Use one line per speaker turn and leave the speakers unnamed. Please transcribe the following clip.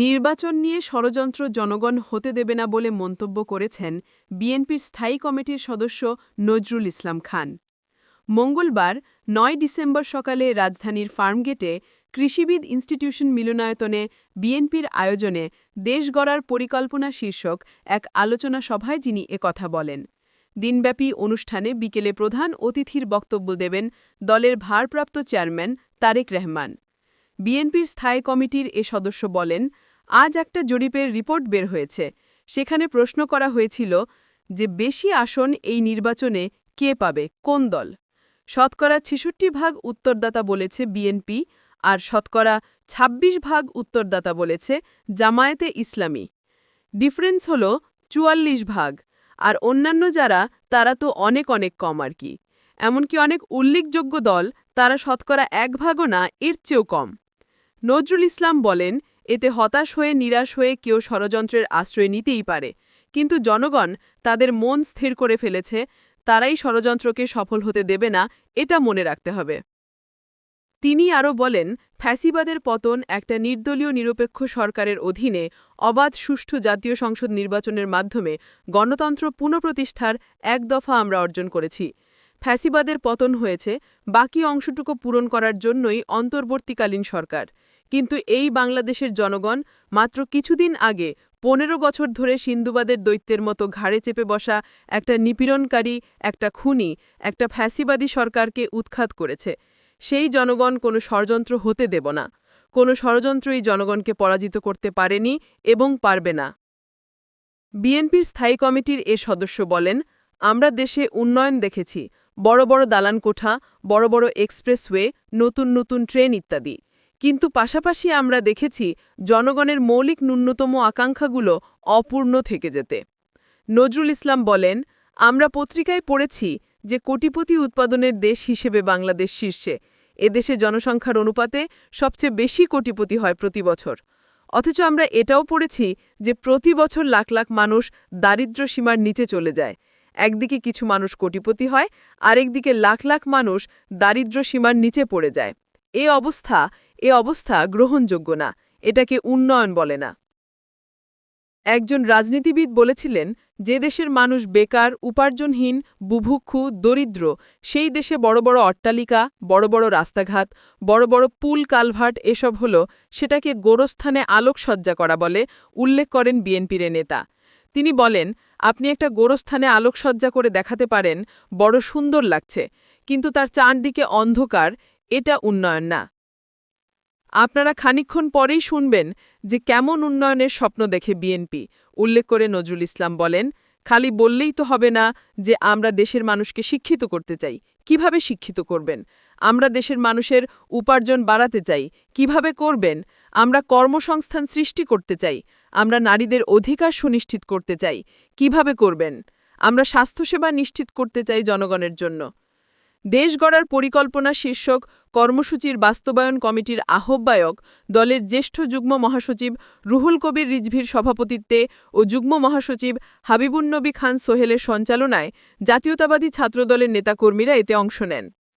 নির্বাচন নিয়ে ষড়যন্ত্র জনগণ হতে দেবে না বলে মন্তব্য করেছেন বিএনপির স্থায়ী কমিটির সদস্য নজরুল ইসলাম খান। মঙ্গলবার, নয় ডিসেম্বর সকালে রাজধানীর ফার্মগেটে কৃষিবিদ ইনস্টিটিউশন মিলনায়তনে বিএনপির আয়োজনে দেশ গড়ার পরিকল্পনা শীর্ষক এক আলোচনা সভায় যিনি একথা বলেন। দিনব্যাপী অনুষ্ঠানে বিকেলে প্রধান অতিথির বক্তব্য দেবেন দলের ভারপ্রাপ্ত চেয়ারম্যান তারেক রহমান। বিএনপির স্থায়ী কমিটির এ সদস্য বলেন আজ একটা জরিপের রিপোর্ট বের হয়েছে। সেখানে প্রশ্ন করা হয়েছিল যে বেশি আসন এই নির্বাচনে কে পাবে, কোন দল? শতকরা ছেষট্টি ভাগ উত্তরদাতা বলেছে বিএনপি আর শতকরা ২৬ ভাগ উত্তরদাতা বলেছে জামায়াতে ইসলামী। ডিফারেন্স হল চুয়াল্লিশ ভাগ আর অন্যান্য যারা, তারা তো অনেক অনেক কম আর কি। এমনকি অনেক উল্লেখযোগ্য দল, তারা শতকরা এক ভাগও না, এর চেয়েও কম। নজরুল ইসলাম বলেন এতে হতাশ হয়ে, নিরাশ হয়ে কেউ ষড়যন্ত্রের আশ্রয় নিতেই পারে। কিন্তু জনগণ তাদের মন স্থির করে ফেলেছে, তারাই ষড়যন্ত্রকে সফল হতে দেবে না, এটা মনে রাখতে হবে। তিনি আরও বলেন, ফ্যাসিবাদের পতন একটা নির্দলীয় নিরপেক্ষ সরকারের অধীনে অবাধ, সুষ্ঠু জাতীয় সংসদ নির্বাচনের মাধ্যমে গণতন্ত্র পুনঃপ্রতিষ্ঠার এক দফা আমরা অর্জন করেছি। ফ্যাসিবাদের পতন হয়েছে, বাকি অংশটুকু পূরণ করার জন্যই অন্তর্বর্তীকালীন সরকার। কিন্তু এই বাংলাদেশের জনগণ মাত্র কিছুদিন আগে পনেরো বছর ধরে সিন্ধুবাদের দৈত্যের মতো ঘাড়ে চেপে বসা একটা নিপীড়নকারী, একটা খুনি, একটা ফ্যাসিবাদী সরকারকে উৎখাত করেছে। সেই জনগণ কোনো ষড়যন্ত্র হতে দেব না। কোনো ষড়যন্ত্রই জনগণকে পরাজিত করতে পারেনি এবং পারবে না। বিএনপির স্থায়ী কমিটির এ সদস্য বলেন, আমরা দেশে উন্নয়ন দেখেছি। বড় বড় দালান কোঠা বড় বড় এক্সপ্রেসওয়ে, নতুন নতুন ট্রেন ইত্যাদি। কিন্তু পাশাপাশি আমরা দেখেছি জনগণের মৌলিক ন্যূনতম আকাঙ্ক্ষাগুলো অপূর্ণ থেকে যেতে। নজরুল ইসলাম বলেন, আমরা পত্রিকায় পড়েছি যে কোটিপতি উৎপাদনের দেশ হিসেবে বাংলাদেশ শীর্ষে। এদেশে জনসংখ্যার অনুপাতে সবচেয়ে বেশি কোটিপতি হয় প্রতি বছর। অথচ আমরা এটাও পড়েছি যে প্রতি বছর লাখ লাখ মানুষ দারিদ্র্য সীমার নিচে চলে যায়। একদিকে কিছু মানুষ কোটিপতি হয়, আরেকদিকে লাখ লাখ মানুষ দারিদ্র্য সীমার নিচে পড়ে যায়। এ অবস্থা এ অবস্থা গ্রহণযোগ্য না, এটাকে উন্নয়ন বলে না। একজন রাজনীতিবিদ বলেছিলেন, যে দেশের মানুষ বেকার, উপার্জনহীন, বুভুক্ষু, দরিদ্র, সেই দেশে বড় বড় অট্টালিকা, বড় বড় রাস্তাঘাট, বড় বড় পুল কালভার্ট এসব হল সেটাকে গোরস্থানে আলোকসজ্জা করা বলে উল্লেখ করেন বিএনপির নেতা। তিনি বলেন, আপনি একটা গোরস্থানে আলোকসজ্জা করে দেখাতে পারেন, বড় সুন্দর লাগছে, কিন্তু তার চারদিকে অন্ধকার, এটা উন্নয়ন না। আপনারা খানিক্ষণ পরেই শুনবেন যে কেমন উন্নয়নের স্বপ্ন দেখে বিএনপি উল্লেখ করে নজরুল ইসলাম বলেন, খালি বললেই তো হবে না যে আমরা দেশের মানুষকে শিক্ষিত করতে চাই। কীভাবে শিক্ষিত করবেন? আমরা দেশের মানুষের উপার্জন বাড়াতে চাই। কীভাবে করবেন? আমরা কর্মসংস্থান সৃষ্টি করতে চাই। আমরা নারীদের অধিকার সুনিশ্চিত করতে চাই। কীভাবে করবেন? আমরা স্বাস্থ্যসেবা নিশ্চিত করতে চাই জনগণের জন্য। দেশ গড়ার পরিকল্পনা শীর্ষক কর্মসূচির বাস্তবায়ন কমিটির আহ্বায়ক দলের জ্যেষ্ঠ যুগ্ম মহাসচিব রুহুল কবির রিজভির সভাপতিত্বে ও যুগ্ম মহাসচিব হাবিবুন্নবী খান সোহেলের সঞ্চালনায় জাতীয়তাবাদী ছাত্রদলের নেতাকর্মীরা এতে অংশ নেন।